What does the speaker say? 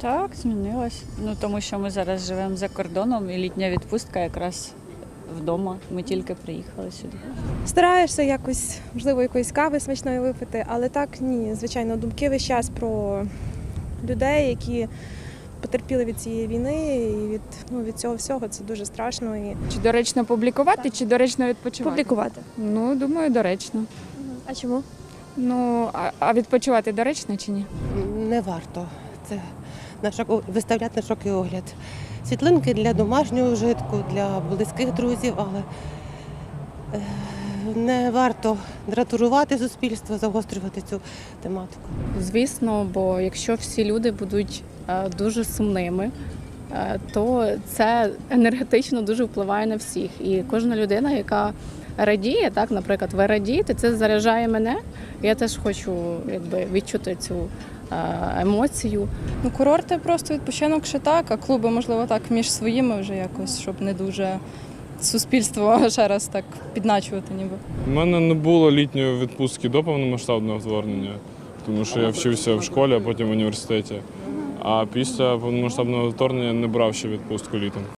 Так, змінилось. Ну тому що ми зараз живемо за кордоном і літня відпустка якраз вдома. Ми тільки приїхали сюди. Стараєшся якось, можливо, якоїсь кави смачної випити, але так ні. Звичайно, думки весь час про людей, які потерпіли від цієї війни і від, ну, від цього всього. Це дуже страшно. І Чи доречно публікувати, чи доречно відпочивати? публікувати. Ну, думаю, доречно. А чому? Ну, а, а відпочивати доречно чи ні? Не варто це на шок виставляти на шокий огляд. Світлинки для домашнього вжитку, для близьких друзів, але е, не варто дратурувати суспільство, загострювати цю тематику. Звісно, бо якщо всі люди будуть е, дуже сумними, е, то це енергетично дуже впливає на всіх. І кожна людина, яка радіє, так, наприклад, ви радієте, це заряджає мене. Я теж хочу якби, відчути цю емоцію. Ну, курорти просто відпочинок ще так, а клуби, можливо, так між своїми вже якось, щоб не дуже суспільство ще раз так підначувати ніби. У мене не було літньої відпустки до повномасштабного вторгнення, тому що я вчився в школі, а потім в університеті. А після повномасштабного вторгнення не брав ще відпустку літом.